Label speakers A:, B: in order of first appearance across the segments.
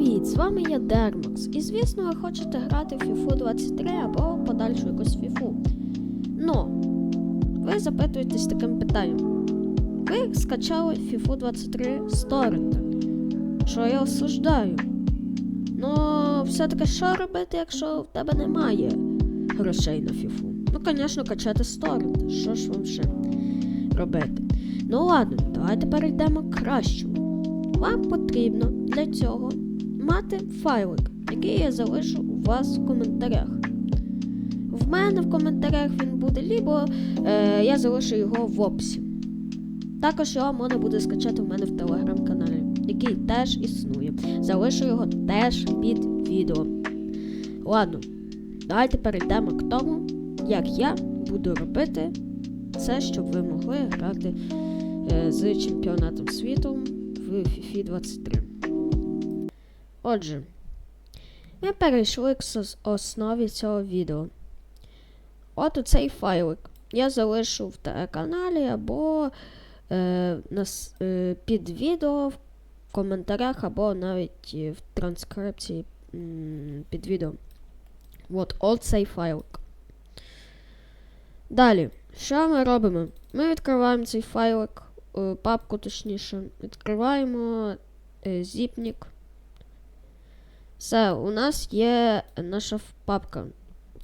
A: Привіт! З вами я Дермакс. І звісно, ви хочете грати в FIFA 23 або подальшу якусь FIFA. Но ви запитуєтесь таким питанням. Ви скачали FIFA 23 з що я осуждаю. Ну, все-таки що робити, якщо в тебе немає грошей на FIFA? Ну, звісно, качати з. Що ж вам ще робити? Ну ладно, давайте перейдемо к кращому. Вам потрібно для цього мати файлик, який я залишу у вас в коментарях. В мене в коментарях він буде, либо е, я залишу його в описі. Також його можна буде скачати в мене в телеграм-каналі, який теж існує. Залишу його теж під відео. Ладно, давайте перейдемо к тому, як я буду робити це, щоб ви могли грати е, з чемпіонатом світу в FIFA 23. Отже, ми перейшли к основі цього відео. От цей файлик я залишу в телеканалі або е, на, е, під відео в коментарях, або навіть в транскрипції під відео. От, от цей файлик. Далі, що ми робимо? Ми відкриваємо цей файлик, е, папку точніше, відкриваємо е, зіпнік. Все, у нас є наша папка.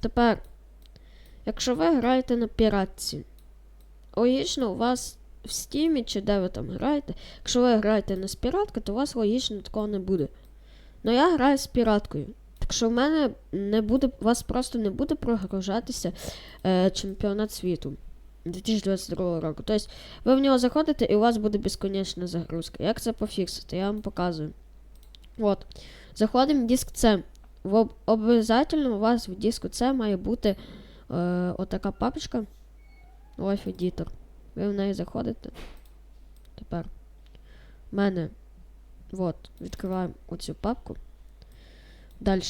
A: Тепер, якщо ви граєте на піратці, логічно у вас в стімі чи де ви там граєте, якщо ви граєте не з то у вас логічно такого не буде. Ну я граю з піраткою. Так що в мене не буде, у вас просто не буде прогружатися е, чемпіонат світу 2022 року. Тобто ви в нього заходите і у вас буде безконечна загрузка. Як це пофіксити? Я вам показую. От. Заходимо в диск C. В об- обов'язательно у вас в диску C має бути е, отака папочка. Life Editor. Ви в неї заходите. Тепер. У мене. От, відкриваємо оцю папку. Далі.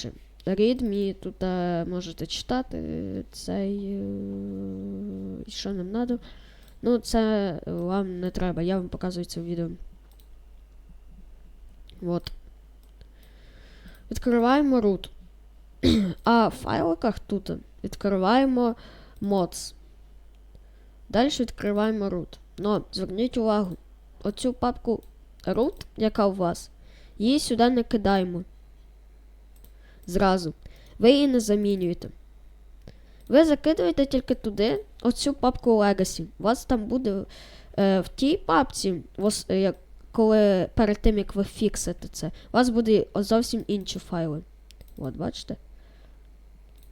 A: Readme, тут е, можете читати цей. Е, що нам треба. Ну, це вам не треба, я вам показую це в відео. От. Відкриваємо root. а в файликах тут відкриваємо mods. Далі відкриваємо root. Но зверніть увагу, оцю папку root, яка у вас, її сюди не кидаємо. Зразу. Ви її не замінюєте. Ви закидуєте тільки туди оцю папку Legacy. У вас там буде е, в тій папці, як, коли перед тим як ви фіксите це, у вас буде зовсім інші файли. От, бачите?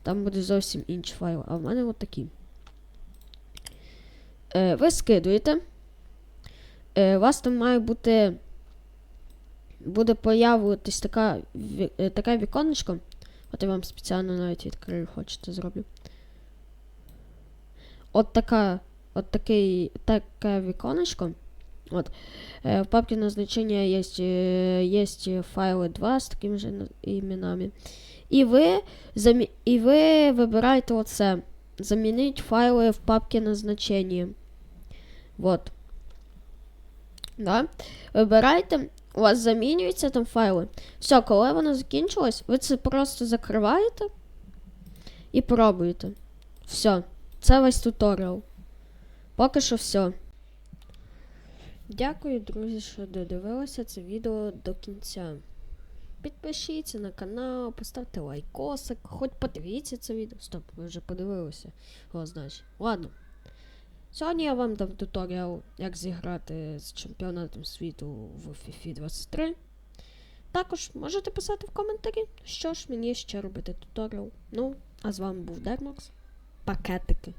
A: Там буде зовсім інші файли, а в мене от такі. Е, ви скидуєте. Е, у вас там має бути. Буде появитись така, е, таке віконечко. От я вам спеціально навіть відкрию, хочете зроблю. От така, от такий, таке віконечко. От. Е, в папке назначения есть, э, есть файлы 2 з такими же на- іменами. І ви, замі... і ви вибираєте оце. Замінити файли в папці назначення. Вот. Да? Вибирайте, у вас замінюються там файли. Все, коли воно закінчилось, ви це просто закриваєте і пробуєте. Все. Це весь туторіал. Поки що все. Дякую, друзі, що додивилися це відео до кінця. Підпишіться на канал, поставте лайкосик, хоч подивіться це відео. Стоп, ви вже подивилися. О, значить. Ладно. Сьогодні я вам дам туторіал, як зіграти з чемпіонатом світу в FIFA 23. Також можете писати в коментарі, що ж мені ще робити туторіал. Ну, а з вами був Дермакс. Пакетики.